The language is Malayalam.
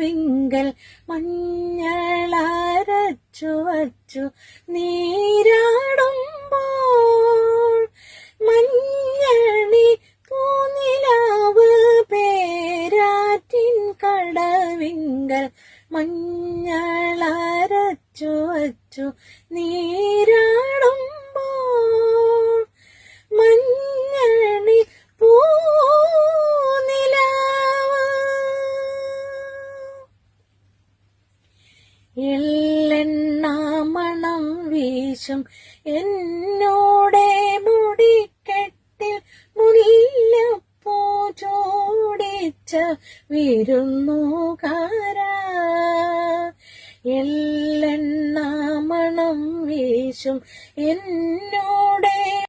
വിങ്കൽ മഞ്ഞളരച്ചു വച്ചു നീരാടുമ്പോൾ മഞ്ഞണി പൂനിലാവ് പേരാറ്റിൻ കടവിങ്കൽ മഞ്ഞളരച്ചു വച്ചു നീരാ എല്ലെണ്ണ മണം വീശും. എന്നോടെ മുടിക്കെട്ടിൽ മുല്ലപ്പൂ ചൂടിച്ച വിരുന്നുകാര എല്ലെണ്ണാമണം വീശും. വീശും